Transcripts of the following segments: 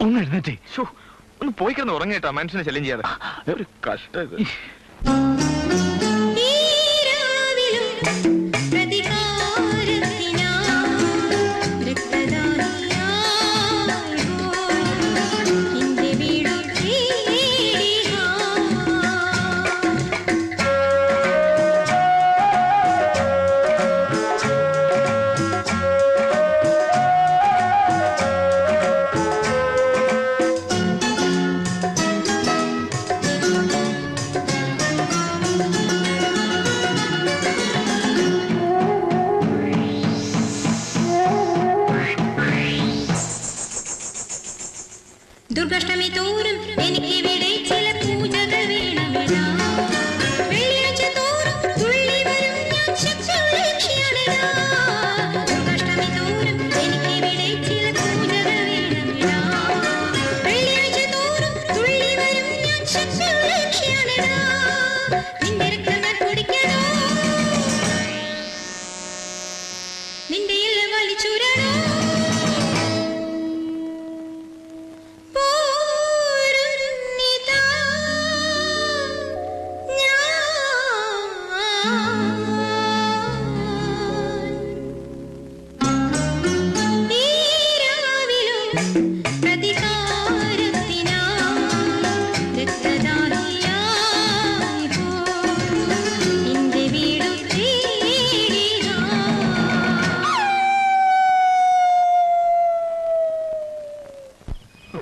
ഒന്ന് എഴുന്നേറ്റേ ഒന്ന് പോയി കിടന്ന് ഉറങ്ങിട്ടാ മനുഷ്യനെ ശല്യം ചെയ്യാതെ. ഒരു കഷ്ടം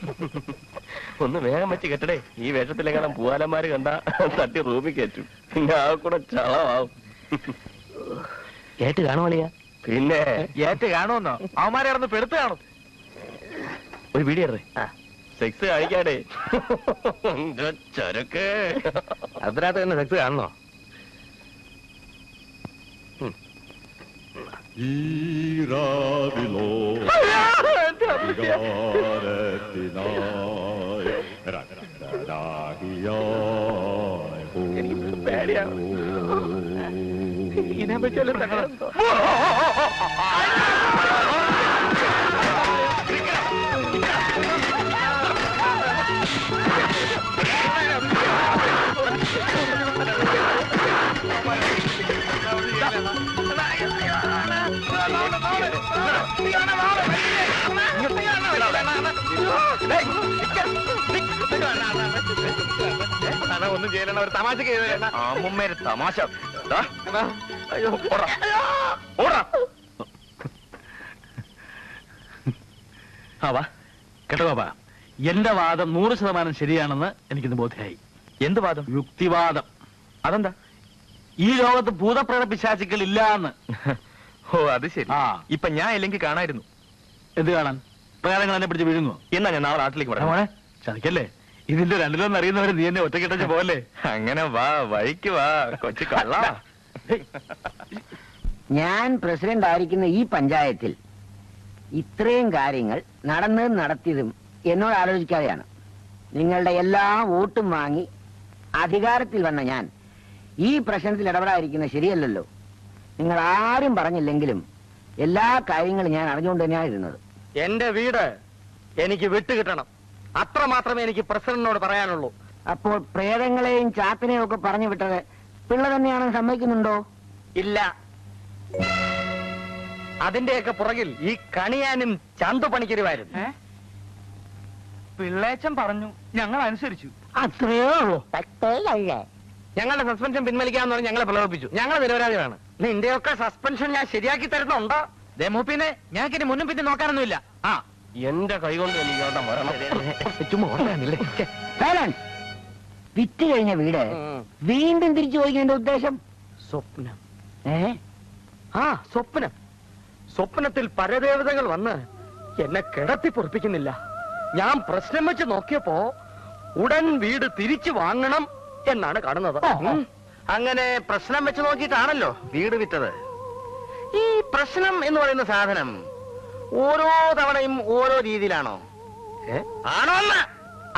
ഒന്ന് വേഗം വെച്ച് കെട്ടടേ. ഈ വേഷത്തിലെങ്ങാനും പൂവാലന്മാര് കണ്ട തട്ടി റൂമിൽ കയറ്റും. പിന്നെ ആ കൂടെ ചളമാവും ഏറ്റ് കാണുവാളിയാ പിന്നെ ഏറ്റ് കാണുമെന്നോ? അവന്മാരെ ഇറന്ന് പെടുത്ത് കാണും. ഒരു വീഡിയോ സെക്സ് കാണിക്കാടേ. ചരക്ക്. അതിനകത്ത് തന്നെ സെക്സ് കാണണോ ഈരാവിലോ വികാരത്തിനായി രക്തരാഹിയായി പേടിയാണ്. ഇതിനെ പറ്റി വല്ലതും ഒന്നും ചെയ്യലണ്ട ഒരു തമാശക്ക് ചെയ്തേണ്ട അമ്മുമ്മേര് തമാശ. അയ്യോ ഓടാ. ഓടാ. ആ വാ. കേട്ടോ ഗോപ എന്റെ വാദം നൂറ് ശതമാനം ശരിയാണെന്ന് എനിക്കിന്ന് ബോധ്യമായി എന്ത് വാദം? യുക്തിവാദം. അതെന്താ? ഈ ലോകത്ത് ഭൂതപ്രേത പിശാചുക്കൾ ഇല്ല എന്ന് ഓ അത് ശരി. ആ. ഇപ്പൊ ഞാൻ ഇല്ലെങ്കിൽ കാണായിരുന്നു. എന്ത് കാണാൻ? പ്രകാരങ്ങൾ എന്നെ പിടിച്ച് വിഴുങ്ങോ എന്നാ ഞാൻ നാളെ നാട്ടിലേക്ക് പറയാം മോനെ ചതിക്കല്ലേ? ഇതിന്റെ രണ്ടിലൊന്നും അറിയുന്നവരെ നീ എന്നെ ഒറ്റക്കെട്ടച്ച് പോലെ അങ്ങനെ വാ വഴിക്ക് വാ കൊച്ചു കള്ള. ഞാൻ പ്രസിഡന്റ് ആയിരിക്കുന്ന ഈ പഞ്ചായത്തിൽ ഇത്രയും കാര്യങ്ങൾ നടന്നതും നടത്തിയതും എന്നോട് ആലോചിക്കാതെയാണ്. നിങ്ങളുടെ എല്ലാ വോട്ടും വാങ്ങി അധികാരത്തിൽ വന്ന ഞാൻ ഈ പ്രശ്നത്തിൽ ഇടപെടാതിരിക്കുന്നത് ശരിയല്ലല്ലോ. നിങ്ങൾ ആരും പറഞ്ഞില്ലെങ്കിലും എല്ലാ കാര്യങ്ങളും ഞാൻ അറിഞ്ഞുകൊണ്ട് തന്നെയായിരുന്നത് എന്റെ വീട് എനിക്ക് വിട്ടുകിട്ടണം. അത്ര മാത്രമേ എനിക്ക് പ്രസിഡന്റിനോട് പറയാനുള്ളൂ. അപ്പോൾ പ്രേതങ്ങളെയും ചാത്തിനെയും ഒക്കെ പറഞ്ഞു വിട്ടത് പിള്ള തന്നെയാണെന്ന് സമ്മതിക്കുന്നുണ്ടോ? ഇല്ല. അതിന്റെയൊക്കെ പുറകിൽ ഈ കണിയാനും ചന്തു പണിക്കരുമായിരുന്നു പിള്ളേച്ചൻ പറഞ്ഞു ഞങ്ങൾ അനുസരിച്ചു. അത്രയോ ഉള്ളൂ. ഞങ്ങളുടെ സസ്പെൻഷൻ പിൻവലിക്കാന്ന് പറഞ്ഞ് ഞങ്ങളെ പ്രലോഭിപ്പിച്ചു. ഞങ്ങളെ നിരപരാധികളാണ്. നിന്റെയൊക്കെ സസ്പെൻഷൻ ഞാൻ ശരിയാക്കി തരുന്നുണ്ടോ? മൂപ്പിനെ ഞങ്ങൾക്ക് ഇനി മുന്നും പിന്നെ നോക്കാനൊന്നുമില്ല. ആ. എന്റെ കൈകൊണ്ട് എനിക്ക് അവിടെ മരണം വിറ്റ് കഴിഞ്ഞ വീട് വീണ്ടും തിരിച്ചു പോയിക്കേണ്ട ഉദ്ദേശം? സ്വപ്നം. ഏ? ആ സ്വപ്നം. സ്വപ്നത്തിൽ പരദേവതകൾ വന്ന് എന്നെ കിടത്തി പൊറപ്പിക്കുന്നില്ല. ഞാൻ പ്രശ്നം വെച്ച് നോക്കിയപ്പോ ഉടൻ വീട് തിരിച്ചു വാങ്ങണം എന്നാണ് കാണുന്നത്. അങ്ങനെ പ്രശ്നം വെച്ച് നോക്കിയിട്ടാണല്ലോ വീട് വിറ്റത്. ഈ പ്രശ്നം എന്ന് പറയുന്ന സാധനം ഓരോ തവണയും ഓരോ രീതിയിലാണോ? ആണോ എന്ന്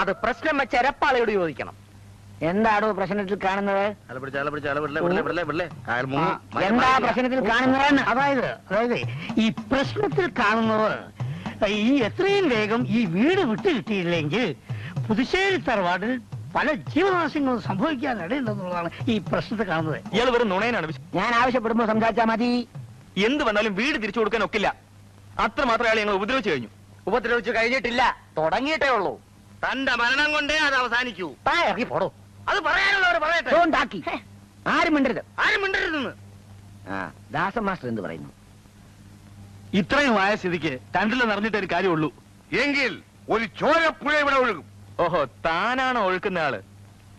അത് പ്രശ്നം വെച്ച എരപ്പാളയോട് ചോദിക്കണം. എന്താണോ പ്രശ്നത്തിൽ കാണുന്നത്? എന്താ പ്രശ്നത്തിൽ കാണുന്നത് അതായത് അതായത് ഈ പ്രശ്നത്തിൽ കാണുന്നത് ഈ എത്രയും വേഗം ഈ വീട് വിട്ടു കിട്ടിയില്ലെങ്കിൽ പുതുശ്ശേരി തറവാടിൽ പല ജീവനാശങ്ങളും സംഭവിക്കാൻ ഇടയുണ്ടെന്നുള്ളതാണ് ഈ പ്രശ്നത്തെ കാണുന്നത്. ഇയാൾ വെറും നുണയനാണ്. ഞാൻ ആവശ്യപ്പെടുമ്പോ സംസാരിച്ചാ മതി. എന്ത് വന്നാലും വീട് തിരിച്ചു കൊടുക്കാൻ ഒക്കില്ല. അത്ര മാത്രം അയാൾ ഞങ്ങൾ ഉപദ്രവിച്ചു കഴിഞ്ഞു. ഉപദ്രവിച്ചു കഴിഞ്ഞിട്ടില്ല. തുടങ്ങിയിട്ടേ ഉള്ളൂ. തന്റെ മരണം കൊണ്ടേ അത് അവസാനിക്കൂ. താ ഇറങ്ങി പോടോ. അത് പറയാനുള്ളവർ പറയട്ടെ. ഉണ്ടാക്കി ആരും മിണ്ടരുത്. ആരും മിണ്ടരുതെന്ന്. ആ ദാസൻ മാസ്റ്റർ എന്ത് പറയുന്നു? ഇത്രയും ആയ സ്ഥിതിക്ക് രണ്ടിലും നിറഞ്ഞിട്ട് ഒരു കാര്യമുള്ളൂ. എങ്കിൽ ഒരു ചോരപ്പുഴ ഇവിടെ ഒഴുകും. ഓഹോ താനാണോ ഒഴുക്കുന്ന ആൾ.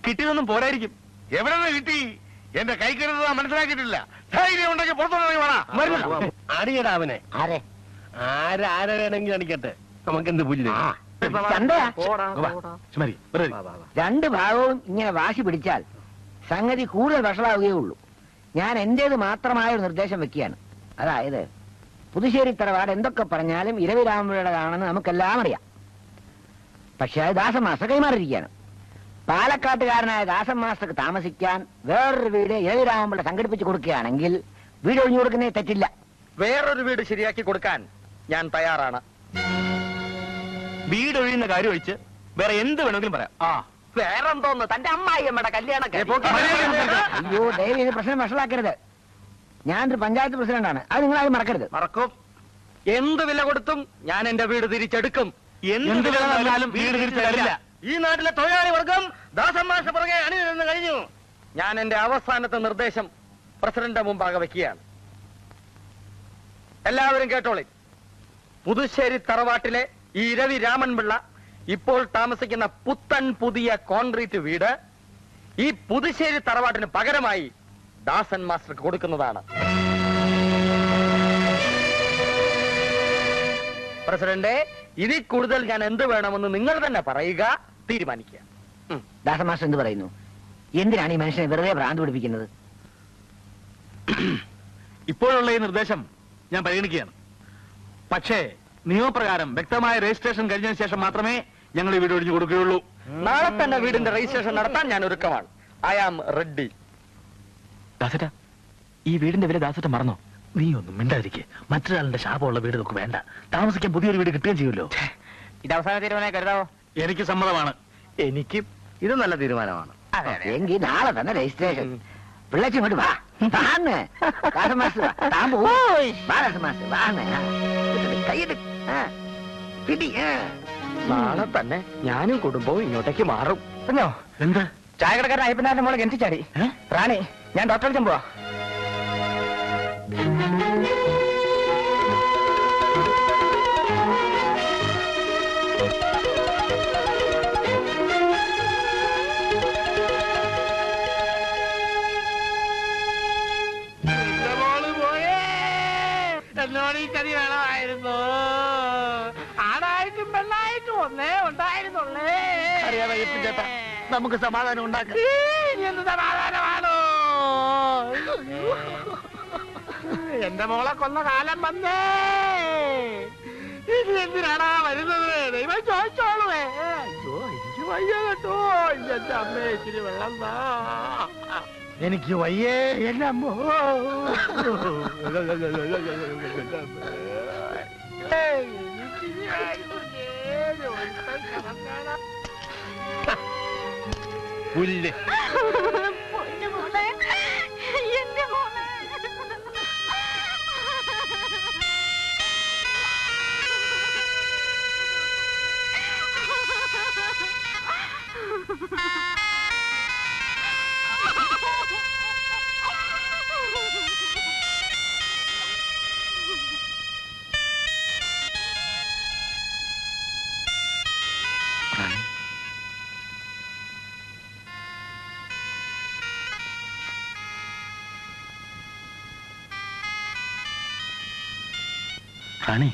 കിട്ടിയതൊന്നും പോരായിരിക്കും. എവിടെ നിന്ന് കിട്ടി? എന്റെ കൈ കരുതുക മനസ്സിലാക്കിയിട്ടില്ല. ധൈര്യം ഉണ്ടെങ്കിൽ പുറത്തുനിന്ന് അടിയടാ അവനെ. ആരെ? ആരാരെ വേണമെങ്കിൽ അടിക്കട്ടെ നമുക്കെന്ത് പുല്ല്. രണ്ട് ഭാഗവും ഇങ്ങനെ വാശി പിടിച്ചാൽ സംഗതി കൂടുതൽ വഷളാവുകയുള്ളൂ ഞാൻ എന്റേത് മാത്രമായ ഒരു നിർദ്ദേശം വെക്കുകയാണ്. അതായത് പുതുശ്ശേരി തറവാട് എന്തൊക്കെ പറഞ്ഞാലും ഇരവി രാമപിള്ളയുടേതാണെന്ന് നമുക്കെല്ലാം അറിയാം. പക്ഷേ അത് ദാസൻ മാസ്റ്റർ കൈമാറിയിരിക്കുകയാണ്. പാലക്കാട്ടുകാരനായ ദാസൻ മാസ്റ്റർക്ക് താമസിക്കാൻ വേറൊരു വീട് ഇരവി സംഘടിപ്പിച്ചു സംഘടിപ്പിച്ച് കൊടുക്കുകയാണെങ്കിൽ വീട് ഒഴിഞ്ഞു കൊടുക്കുന്നേ തെറ്റില്ല. വേറൊരു വീട് ശരിയാക്കി കൊടുക്കാൻ ഞാൻ തയ്യാറാണ്. വീട് ഒഴിയുന്ന കാര്യം ഒഴിച്ച് വേറെ എന്ത് വേണമെങ്കിലും പറയാം. ആ വേറെന്തോന്ന്? തന്റെ അമ്മായിയമ്മയുടെ കല്യാണം അയ്യോ ദയവ് ഇത് പ്രശ്നം വഷളാക്കരുത്. ഞാനൊരു പഞ്ചായത്ത് പ്രസിഡന്റാണ്. അത് നിങ്ങളാരും മറക്കരുത്. മറക്കും. എന്ത് വില കൊടുത്തും ഞാൻ എന്റെ വീട് തിരിച്ചെടുക്കും. എന്ത് വില വന്നാലും വീട് തിരിച്ചു തരില്ല. ഈ നാട്ടിലെ തൊഴിലാളി വർഗം മാഷ പുറകെ അണിനിരുന്ന് കഴിഞ്ഞു. ഞാൻ എന്റെ അവസാനത്തെ നിർദ്ദേശം പ്രസിഡന്റ് മുമ്പാകെ വെക്കുകയാണ്. എല്ലാവരും കേട്ടോളി. പുതുശ്ശേരി തറവാട്ടിലെ ഈ രവി രാമൻപിള്ള ഇപ്പോൾ താമസിക്കുന്ന പുത്തൻ പുതിയ കോൺക്രീറ്റ് വീട് ഈ പുതുശ്ശേരി തറവാട്ടിന് പകരമായി ദാസൻ മാസ്റ്റർക്ക് കൊടുക്കുന്നതാണ്. പ്രസിഡന്റ് ഇതിൽ കൂടുതൽ ഞാൻ എന്ത് വേണമെന്ന് നിങ്ങൾ തന്നെ പറയുക തീരുമാനിക്കുക. ദാസമാസ്റ്റർ എന്ത് പറയുന്നു? എന്തിനാണ് ഈ മനുഷ്യനെ വെറുതെ ഭ്രാന്ത് പിടിപ്പിക്കുന്നത്? ഇപ്പോഴുള്ള ഈ നിർദ്ദേശം ഞാൻ പരിഗണിക്കുകയാണ്. പക്ഷേ നിയമപ്രകാരം വ്യക്തമായ രജിസ്ട്രേഷൻ കഴിഞ്ഞതിന് ശേഷം മാത്രമേ ഞങ്ങൾ ഈ വീട് ഒഴിഞ്ഞു കൊടുക്കുകയുള്ളൂ. നാളെ തന്നെ വീടിന്റെ രജിസ്ട്രേഷൻ നടത്താൻ ഞാൻ ഒരുക്കമാണ്. I am ready. ദാസറ്റ ഈ വീടിന്റെ വില ദാസറ്റ മറന്നോ? നീ ഒന്നും മിണ്ടാതിരിക്കെ. മറ്റൊരാളുടെ ശാപമുള്ള വീട് നമുക്ക് വേണ്ട. താമസിക്കാൻ പുതിയൊരു വീട് കിട്ടുകയും ചെയ്യുമല്ലോ. ഇത് അവസാന തീരുമാനമായി കരുതാവോ? എനിക്ക് സമ്മതമാണ്. എനിക്കും ഇത് നല്ല തീരുമാനമാണ്. എങ്കിൽ നാളെ തന്നെ രജിസ്ട്രേഷൻ. പിള്ളേച്ചു ഇങ്ങോട്ട് വാ. വാന്ന് വാ. താൻ പോ വാ ദാസൻ മാസ്റ്റർ വാന്ന്. ആ. പിടി. നാളെ തന്നെ ഞാനും കുടുംബവും ഇങ്ങോട്ടേക്ക് മാറും. പറഞ്ഞോ എന്ത്? ചായക്കടക്കാരൻ അയ്യപ്പനാഥന്റെ മോളെ കിണറ്റി ചാടി. റാണി ഞാൻ ഡോക്ടറെ വിളിച്ചാൻ എന്നോട് ഈ ചതി വേണമായിരുന്നു ആണായിട്ടും പെണ്ണായിട്ടും ഒന്നേ ഉണ്ടായിരുന്നുള്ളേ. അറിയാതെ ചേട്ടാ നമുക്ക് സമാധാനം ഉണ്ടാക്കാം. എന്ത് സമാധാനമാണോ? എന്റെ മോളെ കൊന്ന കാലം വന്നേ. ഇനി എന്തിനാടാ വരുന്നത്? ദൈവം ചോദിച്ചോളുവേ. വയ്യ കേട്ടോ. എന്റെ അമ്മേ ഇച്ചിരി വെള്ളം താ എനിക്ക് വയ്യേ എന്റെ അമ്മോ. പുല്ല് എന്റെ മോളെ. റാണി.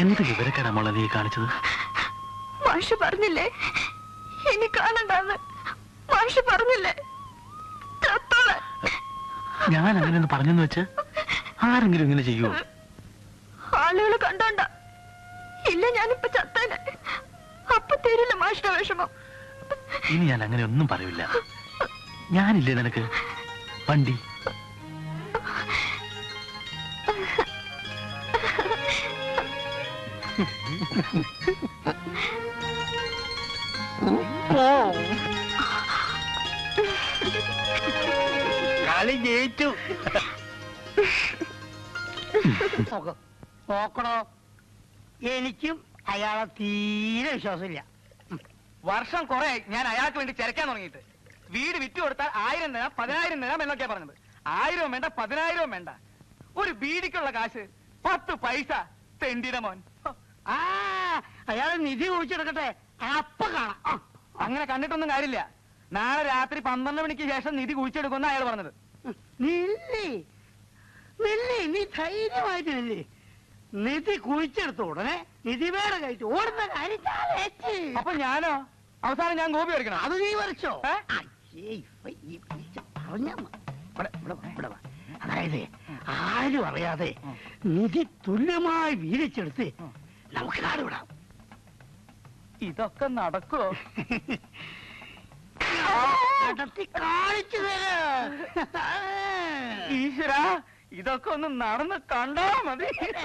എന്ത് വിവരക്കേടാ മോളെ നീ കാണിച്ചത്? മാഷ് പറഞ്ഞില്ലേ? ഇനി കാണണ്ടെന്ന്. മാഷ് പറഞ്ഞില്ലേ? ഞാൻ അങ്ങനെ ഒന്ന് പറഞ്ഞെന്ന് വെച്ച് ആരെങ്കിലും ഇങ്ങനെ ചെയ്യുമോ ആളുകൾ കണ്ടോണ്ട. ഇല്ല ഞാനിപ്പോ ചത്തേനെ. അപ്പൊ തരില്ല മാഷിന്റെ വിഷമം. ഇനി ഞാൻ അങ്ങനെ ഒന്നും പറയില്ല. ഞാനില്ലേ നിനക്ക്? വണ്ടി. കളി ജയിച്ചു. നോക്ക്. നോക്കണോ എനിക്കും അയാളെ തീരെ വിശ്വാസമില്ല. വർഷം കുറെ ഞാൻ അയാൾക്ക് വേണ്ടി ചിരക്കാൻ തുടങ്ങിയിട്ട്. വീട് വിറ്റു കൊടുത്താൽ ആയിരം തരാം പതിനായിരം തരാം എന്നൊക്കെയാ പറഞ്ഞത്. ആയിരവും വേണ്ട പതിനായിരവും വേണ്ട. ഒരു ബീഡിക്കുള്ള കാശ് പത്ത് പൈസ തെണ്ടിയുടെ മോൻ. ആ അയാളെ നിധി കുഴിച്ചെടുക്കട്ടെ. അപ്പ കാണാം. ആ, അങ്ങനെ കണ്ടിട്ടൊന്നും കാര്യമില്ല. നാളെ രാത്രി പന്ത്രണ്ട് മണിക്ക് ശേഷം നിധി കുഴിച്ചെടുക്കുമെന്ന് അയാൾ പറഞ്ഞത്. നില്ലേ. നില്ലേ നീ ധൈര്യമായിട്ട് നില്ലേ. നിധി കുഴിച്ചെടുത്ത ഉടനെ നിധി വേറെ കഴിച്ചു ഓടുന്ന കാര്യം ചാലേച്ച്. അപ്പൊ ഞാനോ? അവസാനം ഞാൻ ഗോപി വരയ്ക്കണം? അത് നീ വരച്ചോ? ഏ? അയ്യേ, ഇപ്പൊ ഈ വിളിച്ച പറഞ്ഞാ മതി. ഇവിടെ, ഇവിടെ വാ, ഇവിടെ വാ. അതായത് ആരും അറിയാതെ നിധി തുല്യമായി വീതിച്ചെടുത്ത് നമുക്ക് കാടുവിടാം ഇതൊക്കെ നടക്കോ നടത്തി കാണിച്ചു തരാം. ഈശ്വര ഇതൊക്കെ ഒന്ന് നടന്ന് കണ്ടാ മതി.